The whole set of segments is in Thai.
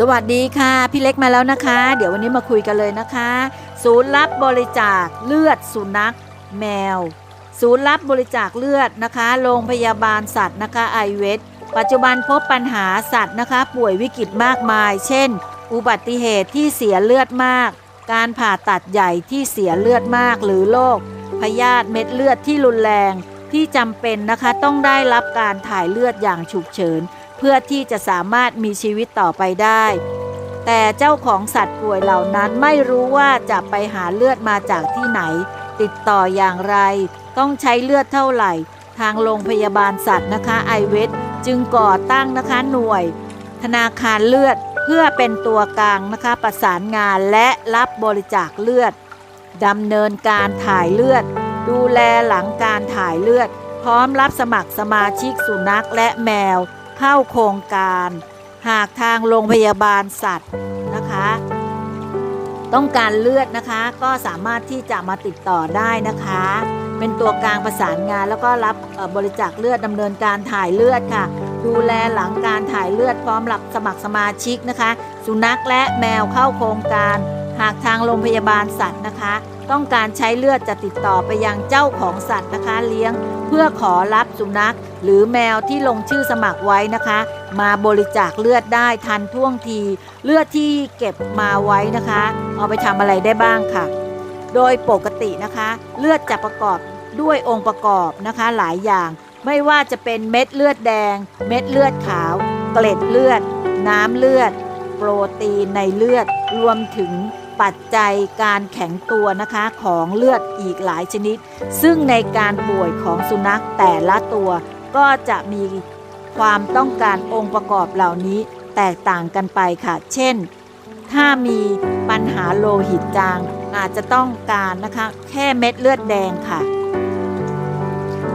สวัสดีค่ะ พี่เล็กมาแล้วนะคะ เดี๋ยววันนี้มาคุยกันเลยนะคะ ศูนย์รับบริจาคเลือดสุนัข แมว ศูนย์รับบริจาคเลือดนะคะ โรงพยาบาลสัตว์นะคะไอเวสปัจจุบันพบปัญหาสัตว์นะคะ ป่วยวิกฤตมากมาย เช่น อุบัติเหตุที่เสียเลือดมาก การผ่าตัดใหญ่ที่เสียเลือดมากหรือโรคพยาธิเม็ดเลือดที่รุนแรงที่จำเป็นนะคะต้องได้รับการถ่ายเลือดอย่างฉุกเฉิน เพื่อที่จะสามารถมีชีวิตต่อไปได้ แต่เจ้าของสัตว์ป่วยเหล่านั้นไม่รู้ว่าจะไปหาเลือดมาจากที่ไหน ติดต่ออย่างไร ต้องใช้เลือดเท่าไหร่ ทางโรงพยาบาลสัตว์นะคะไอเวสจึงก่อตั้งนะคะหน่วย ธนาคารเลือดเพื่อเป็นตัวกลางนะคะประสานงานและรับบริจาคเลือดดำเนินการถ่ายเลือด ดูแลหลังการถ่ายเลือด พร้อมรับสมัครสมาชิกสุนัขและแมว เข้าโครงการ หากทางโรงพยาบาลสัตว์นะคะ ต้องการเลือดนะคะ ก็สามารถที่จะมาติดต่อได้นะคะ เป็นตัวกลางประสานงาน แล้วก็รับบริจาคเลือดดำเนินการถ่ายเลือดค่ะ ดูแลหลังการถ่ายเลือดพร้อมรับสมัครสมาชิกนะคะ สุนัขและแมวเข้าโครงการ หากทางโรงพยาบาลสัตว์นะคะ ต้องการใช้เลือดจะติดต่อไปยังเจ้าของสัตว์นะคะเลี้ยง เพื่อขอรับสุนัข หรือแมวที่ลงชื่อสมัครไว้นะคะ มาบริจาคเลือดได้ทันท่วงที เลือดที่เก็บมาไว้นะคะ เอาไปทำอะไรได้บ้างค่ะ โดยปกตินะคะ เลือดจะประกอบด้วยองค์ประกอบนะคะหลายอย่าง ไม่ว่าจะเป็นเม็ดเลือดแดง เม็ดเลือดขาว เกล็ดเลือด น้ำเลือด โปรตีนในเลือดรวมถึง ปัจจัยการแข็งตัวนะคะของเลือดอีกหลายชนิด ซึ่งในการป่วยของสุนัขแต่ละตัวก็จะมีความต้องการองค์ประกอบเหล่านี้แตกต่างกันไปค่ะ เช่น ถ้ามีปัญหาโลหิตจางอาจจะต้องการนะคะแค่เม็ดเลือดแดงค่ะ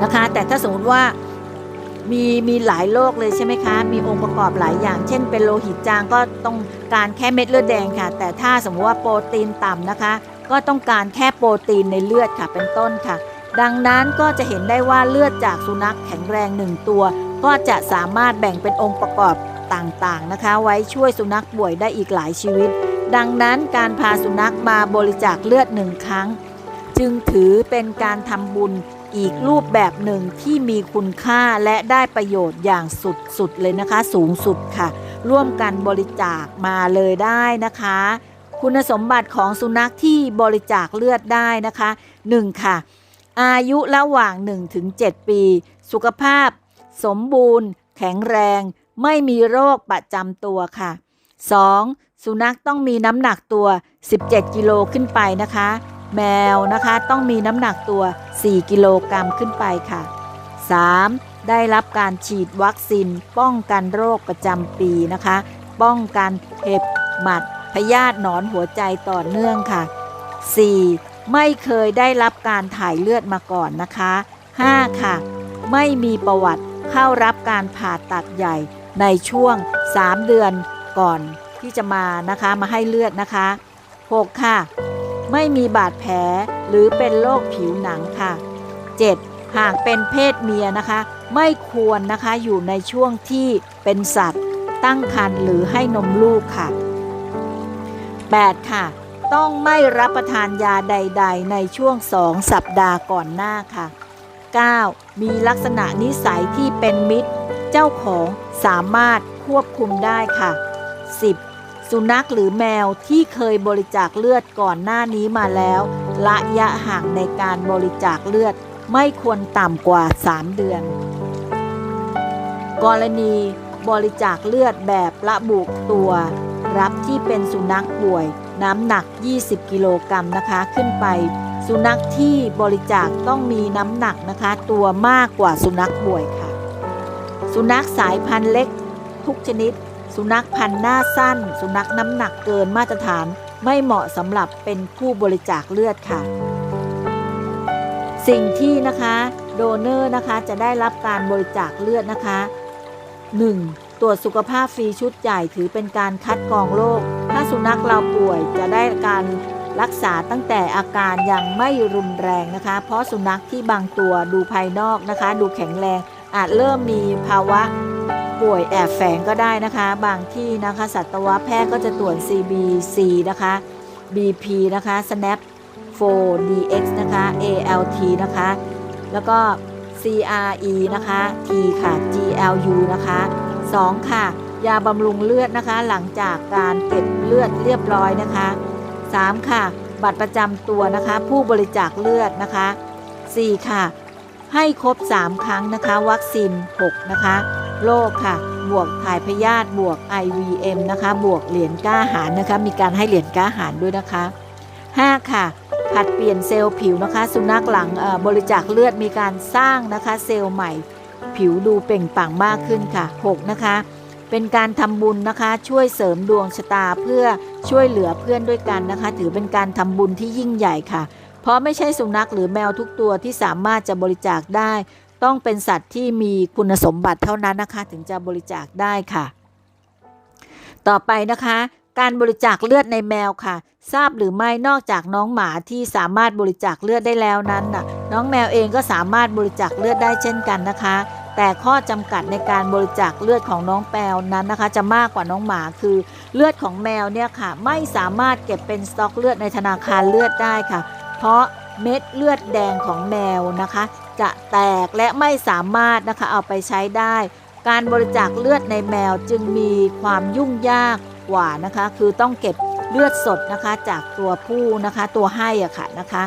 นะคะ แต่ถ้าสมมติว่า มีมีหลายโรคเลยใช่ไหมคะ มีองค์ประกอบหลายอย่าง เช่น เป็นโลหิตจางก็ต้องการแค่เม็ดเลือดแดงค่ะ แต่ถ้าสมมติว่าโปรตีนต่ำนะคะ ก็ต้องการแค่โปรตีนในเลือดค่ะเป็นต้นค่ะ ดังนั้นก็จะเห็นได้ว่าเลือดจากสุนัขแข็งแรงหนึ่งตัว ก็จะสามารถแบ่งเป็นองค์ประกอบต่างๆนะคะ ไว้ช่วยสุนัขป่วยได้อีกหลายชีวิต ดังนั้นการพาสุนัขมาบริจาคเลือดหนึ่งครั้ง จึงถือเป็นการทำบุญ อีกรูปแบบหนึ่งที่มีคุณค่าและได้ประโยชน์อย่างสุดๆเลยนะคะ สูงสุดค่ะ ร่วมกันบริจาคมาเลยได้นะคะ คุณสมบัติของสุนัขที่บริจาคเลือดได้นะคะ 1. ค่ะ อายุระหว่าง 1-7 ปี สุขภาพ สมบูรณ์ แข็งแรง ไม่มีโรคประจำตัวค่ะ 2. สุนัขต้องมีน้ำหนักตัว 17 กิโลขึ้นไปนะคะ แมวนะคะต้องมีน้ำหนักตัว 4 กิโลกรัมขึ้นไปค่ะ 3. ได้รับการฉีดวัคซีนป้องกันโรคประจำปีนะคะ ป้องกันเห็บหมัดพยาธิหนอนหัวใจต่อเนื่องค่ะ 4. ไม่เคยได้รับการถ่ายเลือดมาก่อนนะคะ 5. ค่ะ ไม่มีประวัติเข้ารับการผ่าตัดใหญ่ในช่วง 3 เดือนก่อนที่จะมานะคะมาให้เลือดนะคะ 6. ค่ะ ไม่มีบาดแผลหรือเป็นโรคผิวหนังค่ะ 7. หากเป็นเพศเมียนะคะ ไม่ควรนะคะอยู่ในช่วงที่เป็นสัตว์ ตั้งครรภ์หรือให้นมลูกค่ะ 8. ค่ะ ต้องไม่รับประทานยาใด ๆ ในช่วง2สัปดาห์ก่อนหน้าค่ะ 9. มีลักษณะนิสัยที่เป็นมิตร เจ้าของสามารถควบคุมได้ค่ะ 10. สุนัขหรือแมวที่เคยบริจาคเลือดก่อนหน้านี้มาแล้ว ระยะห่างในการบริจาคเลือดไม่ควรต่ำกว่า 3 เดือน กรณีบริจาคเลือดแบบระบุตัว รับที่เป็นสุนัขป่วย น้ำหนัก 20 กิโลกรัมนะคะขึ้นไป สุนัขที่บริจาคต้องมีน้ำหนักนะคะ ตัวมากกว่าสุนัขป่วยค่ะ สุนัขสายพันธุ์เล็กทุกชนิด สุนัขพันธุ์หน้าสั้น สุนัขน้ำหนักเกินมาตรฐานไม่เหมาะสำหรับเป็นผู้บริจาคเลือดค่ะ สิ่งที่นะคะโดเนอร์นะคะจะได้รับการบริจาคเลือดนะคะ 1. ตรวจสุขภาพฟรีชุดใหญ่ถือเป็นการคัดกรองโรคถ้าสุนัขเราป่วยจะได้การรักษาตั้งแต่อาการยังไม่รุนแรงนะคะ เพราะสุนัขที่บางตัวดูภายนอกนะคะ ดูแข็งแรงอาจเริ่มมีภาวะ ป่วยแอบแฝงก็ได้นะคะ บางที่นะคะสัตวแพทย์ก็จะตรวจ CBC นะคะ BP นะคะ SNAP 4 DX นะคะ ALT นะคะ แล้วก็ CRE นะคะ T ค่ะ GLU นะคะ 2 ค่ะ ยาบำรุงเลือดนะคะ หลังจากการเก็บเลือดเรียบร้อยนะคะ 3 ค่ะ บัตรประจำตัวนะคะ ผู้บริจาคเลือดนะคะ 4 ค่ะ ให้ครบ 3 ครั้งนะคะ วัคซีน 6 นะคะ โรคค่ะ บวกถ่ายพยาธิบวก IVM นะคะ บวกเหรียญก้าหารนะคะ มีการให้เหรียญก้าหารด้วยนะคะ 5 ค่ะผัดเปลี่ยนเซลล์ผิวนะคะ สุนัขหลังบริจาคเลือดมีการสร้างนะคะ เซลล์ใหม่ ผิวดูเปล่งปลั่งมากขึ้นค่ะ 6 นะคะ เป็นการทำบุญนะคะ ช่วยเสริมดวงชะตาเพื่อช่วยเหลือเพื่อนด้วยกันนะคะ ถือเป็นการทำบุญที่ยิ่งใหญ่ค่ะ เพราะไม่ใช่สุนัขหรือแมวทุกตัวที่สามารถจะบริจาคได้ ต้องเป็นสัตว์ที่มีคุณสมบัติเท่านั้นนะคะ ถึงจะบริจาคได้ค่ะ ต่อไปนะคะ การบริจาคเลือดในแมวค่ะ ทราบหรือไม่นอกจากน้องหมาที่สามารถบริจาคเลือดได้แล้วนั้นน่ะ น้องแมวเองก็สามารถบริจาคเลือดได้เช่นกันนะคะ แต่ข้อจำกัดในการบริจาคเลือดของน้องแมวนั้นนะคะ จะมากกว่าน้องหมาคือ เลือดของแมวเนี่ยค่ะ ไม่สามารถเก็บเป็นสต็อกเลือดในธนาคารเลือดได้ค่ะ เพราะ เม็ดเลือดแดงของแมวนะคะ จะแตกและไม่สามารถนะคะเอาไปใช้ได้ การบริจาคเลือดในแมวจึงมีความยุ่งยากกว่านะคะ คือต้องเก็บเลือดสดนะคะจากตัวผู้นะคะ ตัวให้อะค่ะนะคะ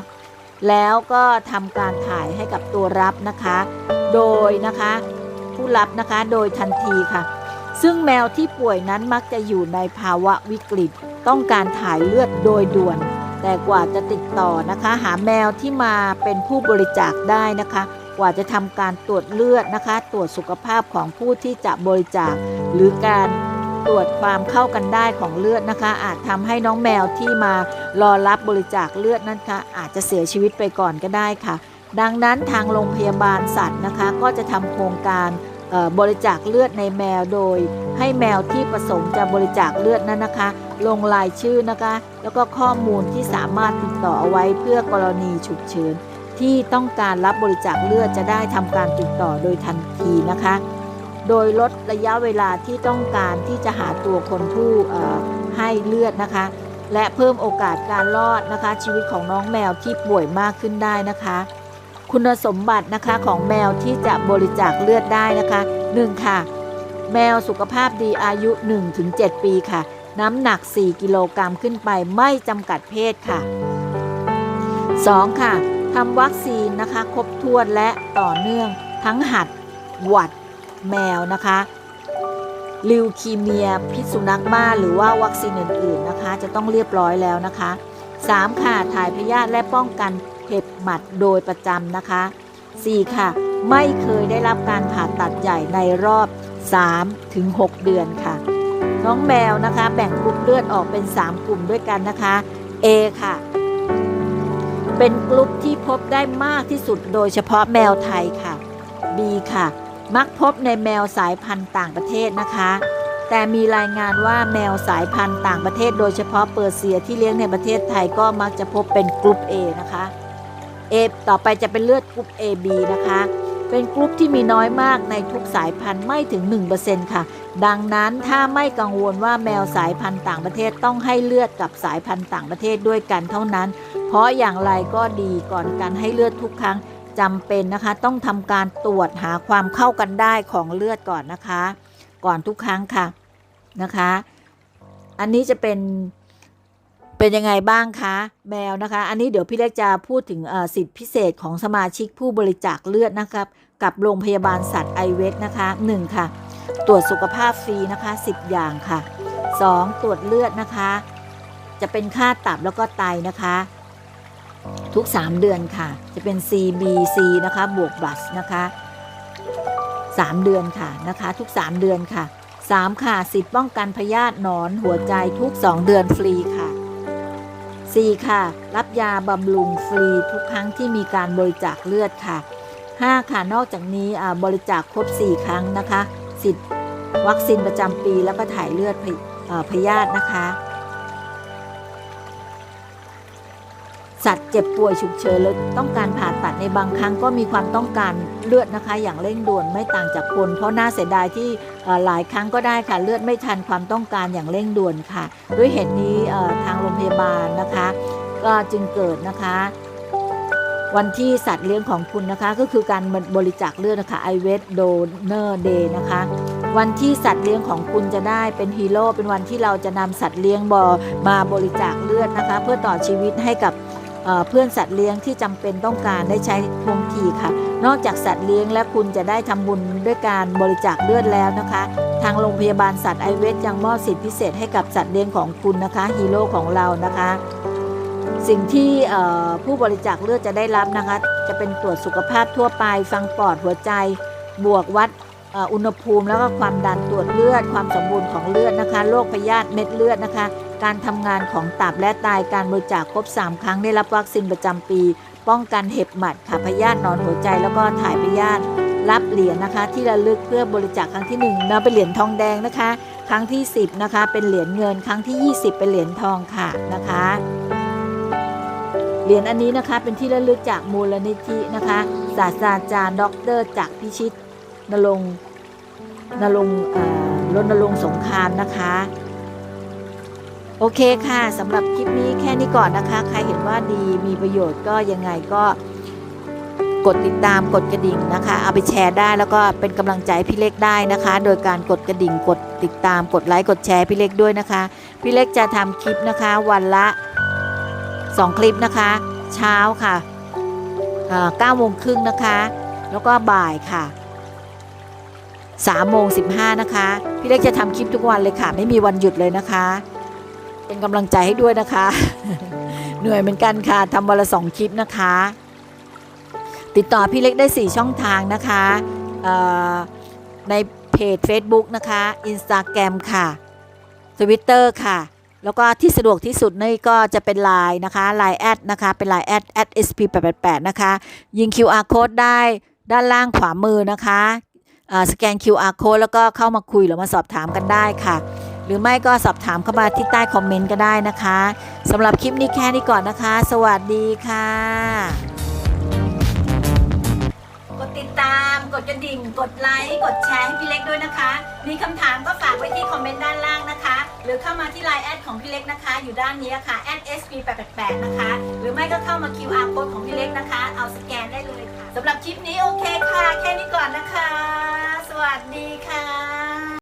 แล้วก็ทำการถ่ายให้กับตัวรับนะคะ โดยนะคะผู้รับนะคะโดยทันทีค่ะ ซึ่งแมวที่ป่วยนั้นมักจะอยู่ในภาวะวิกฤต ต้องการถ่ายเลือดโดยด่วน แต่กว่าจะติดต่อนะคะ หาแมวที่มาเป็นผู้บริจาคได้นะคะ กว่าจะทำการตรวจเลือดนะคะ ตรวจสุขภาพของผู้ที่จะบริจาค หรือการตรวจความเข้ากันได้ของเลือดนะคะ อาจทำให้น้องแมวที่มารอรับบริจาคเลือดนั้นค่ะอาจจะเสียชีวิตไปก่อนก็ได้ค่ะ ดังนั้นทางโรงพยาบาลสัตว์นะคะ ก็จะทำโครงการ บริจาคเลือดในแมวโดย ให้แมวที่ประสงค์จะบริจาคเลือดนั้นนะคะ ลงรายชื่อนะคะ แล้วก็ข้อมูลที่สามารถติดต่อเอาไว้เพื่อกรณีฉุกเฉินที่ต้องการรับบริจาคเลือดจะได้ทำการติดต่อโดยทันทีนะคะ โดยลดระยะเวลาที่ต้องการที่จะหาตัวคนผู้ให้เลือดนะคะ และเพิ่มโอกาสการรอดนะคะ ชีวิตของน้องแมวที่ป่วยมากขึ้นได้นะคะ คุณสมบัตินะคะของแมวที่จะบริจาคเลือดได้นะคะ 1. ค่ะ แมวสุขภาพดีอายุ 1-7 ปีค่ะ น้ำหนัก 4 กิโลกรัมขึ้นไปไม่จำกัดเพศค่ะ 2. ค่ะทำวัคซีนนะคะ ครบถ้วนและต่อเนื่องทั้งหัด หวัด แมวนะคะลิวคีเมีย พิษสุนัขบ้าหรือว่าวัคซีนอื่น ๆนะคะ จะต้องเรียบร้อยแล้วนะคะ 3. ค่ะถ่ายพยาธิและป้องกัน เห็บหมัดโดยประจำนะคะ 4. ค่ะ ไม่เคยได้รับการผ่าตัดใหญ่ในรอบ3ถึง6เดือนค่ะ น้องแมวนะคะ แบ่งกลุ่มเลือดออกเป็น 3 กลุ่มด้วยกันนะคะ A ค่ะ เป็นกลุ่มที่พบได้มากที่สุดโดยเฉพาะแมวไทยค่ะ B ค่ะ มักพบในแมวสายพันธุ์ต่างประเทศนะคะแต่มีรายงานว่าแมวสายพันธุ์ต่างประเทศโดยเฉพาะเปอร์เซียที่เลี้ยงในประเทศไทยก็มักจะพบเป็นกลุ่ม A นะคะ A ต่อไปจะเป็นเลือดกลุ่ม AB นะคะ เป็นกลุ่มที่มีน้อยมากในทุกสายพันธุ์ไม่ถึง 1%ค่ะ ดังนั้นถ้าไม่กังวลว่าแมวสายพันธุ์ต่างประเทศต้องให้เลือดกับสายพันธุ์ต่างประเทศด้วยกันเท่านั้น เพราะอย่างไรก็ดีก่อนการให้เลือดทุกครั้งจำเป็นนะคะ ต้องทำการตรวจหาความเข้ากันได้ของเลือดก่อนนะคะ ก่อนทุกครั้งค่ะนะคะ อันนี้จะเป็น เป็นยังไงบ้างคะแมวนะคะ อันนี้เดี๋ยวพี่เล็กจะพูดถึงเอ่อสิทธิพิเศษของสมาชิกผู้บริจาคเลือดนะครับ กับโรงพยาบาลสัตว์ไอเวกนะคะ 1 ค่ะ ตรวจสุขภาพฟรีนะคะ 10 อย่างค่ะ 2. ตรวจเลือดนะคะ จะเป็นค่าตับแล้วก็ไตนะคะ ทุก 3 เดือนค่ะ จะเป็น CBC นะคะ บวกบัสนะคะ 3 เดือนค่ะนะคะ ทุก 3 เดือนค่ะ 3 ค่ะสิทธิ์ป้องกันพยาธิหนอนหัวใจทุก 2 เดือนฟรีค่ะ 4 ค่ะ รับยาบำรุงฟรีทุกครั้งที่มีการบริจาคเลือดค่ะ 5 ค่ะ นอกจากนี้อ่าบริจาคครบ 4 ครั้งนะคะ สิทธิ์วัคซีนประจำปีแล้วก็ถ่ายเลือดพอพยาธินะคะ สัตว์เจ็บป่วยฉุกเฉินหรือต้องการผ่าตัดในบางครั้งก็มีความต้องการเลือดนะคะ อย่างเร่งด่วนไม่ต่างจากคน เพราะน่าเสียดายที่หลายครั้งก็ได้ค่ะ เลือดไม่ทันความต้องการอย่างเร่งด่วนค่ะ ด้วยเหตุนี้ทางโรงพยาบาลนะคะ ก็จึงเกิดนะคะ วันที่สัตว์เลี้ยงของคุณนะคะ ก็คือการบริจาคเลือดนะคะ i w e t Donor Day นะคะวันที่สัตว์เลี้ยงของคุณจะได้เป็นฮีโร่เป็นวันที่เราจะนำสัตว์เลี้ยงบอมาบริจาคเลือดนะคะ เพื่อต่อชีวิตให้กับ เพื่อนสัตว์เลี้ยงที่จำเป็นต้องการได้ใช้ทวงทีค่ะ นอกจากสัตว์เลี้ยงและคุณจะได้ทำบุญด้วยการบริจาคเลือดแล้วนะคะ ทางโรงพยาบาลสัตว์ไอเวสยังมอบสิทธิพิเศษให้กับสัตว์เลี้ยงของคุณนะคะฮีโร่ของเรานะคะ สิ่งที่ผู้บริจาคเลือดจะได้รับนะคะ จะเป็นตรวจสุขภาพทั่วไปฟังปอดหัวใจ บวกวัดอุณหภูมิแล้วก็ความดันตรวจเลือด ความสมบูรณ์ของเลือดนะคะโรคพยาธิเม็ดเลือดนะคะ การทำงานของตับและไตการบริจาคครบ 3 ครั้งได้รับวัคซีนประจำปี ป้องกันเห็บหมัดค่ะพยาธินอนหัวใจแล้วก็ถ่ายพยาธิรับเหรียญนะคะ ที่ระลึกเพื่อบริจาคครั้งที่1นะเป็นเหรียญทองแดงนะคะ ครั้งที่ 10 นะคะ เป็นเหรียญเงิน ครั้งที่ 20 เป็นเหรียญทองค่ะนะคะเหรียญอันนี้นะคะเป็นที่ระลึกจากมูลนิธินะคะศาสตราจารย์ดอกเตอรจากพิชิตนรงนรงเอ่อรณรงค์สงครามนะคะ โอเคค่ะสำหรับคลิปนี้แค่นี้ก่อนนะคะ ใครเห็นว่าดีมีประโยชน์ก็ยังไงก็กดติดตามกดกระดิ่งนะคะ เอาไปแชร์ได้แล้วก็เป็นกำลังใจพี่เล็กได้นะคะ โดยการกดกระดิ่งกดติดตามกดไลค์กดแชร์พี่เล็กด้วยนะคะ พี่เล็กจะทำคลิปนะคะ วันละ 2 คลิปนะคะ เช้าค่ะ9โมงครึ่งนะคะ แล้วก็บ่ายค่ะ3โมง15นะคะ พี่เล็กจะทำคลิปทุกวันเลยค่ะ ไม่มีวันหยุดเลยนะคะ เป็นกำลังใจให้ด้วยนะคะ เหนื่อยเหมือนกันค่ะทำวันละสองคลิปนะคะ ติดต่อพี่เล็กได้ 4 ช่องทางนะคะในเพจ Facebook นะคะ Instagram ค่ะ Twitter ค่ะ แล้วก็ที่สะดวกที่สุดนี่ก็จะเป็น Line นะคะ Line แอดนะคะ เป็น Line แอด at sp888 นะคะ ยิง QR code ได้ด้านล่างขวามือนะคะสแกน QR code แล้วก็เข้ามาคุยหรือมาสอบถามกันได้ค่ะ หรือไม่ก็สอบถามเข้ามาที่ใต้คอมเมนต์ก็ได้นะคะสำหรับคลิปนี้แค่นี้ก่อนนะคะ สวัสดีค่ะกดติดตามกดกระดิ่ง กดไลค์ กดแชร์ให้พี่เล็กด้วยนะคะ มีคำถามก็ฝากไว้ที่คอมเมนต์ด้านล่างนะคะ หรือเข้ามาที่ไลน์แอดของพี่เล็กนะคะ อยู่ด้านนี้ค่ะ @sp888 นะคะ หรือไม่ก็เข้ามา QR code ของพี่เล็กนะคะ เอาสแกนได้เลยค่ะสำหรับคลิปนี้โอเคค่ะ แค่นี้ก่อนนะคะ สวัสดีค่ะ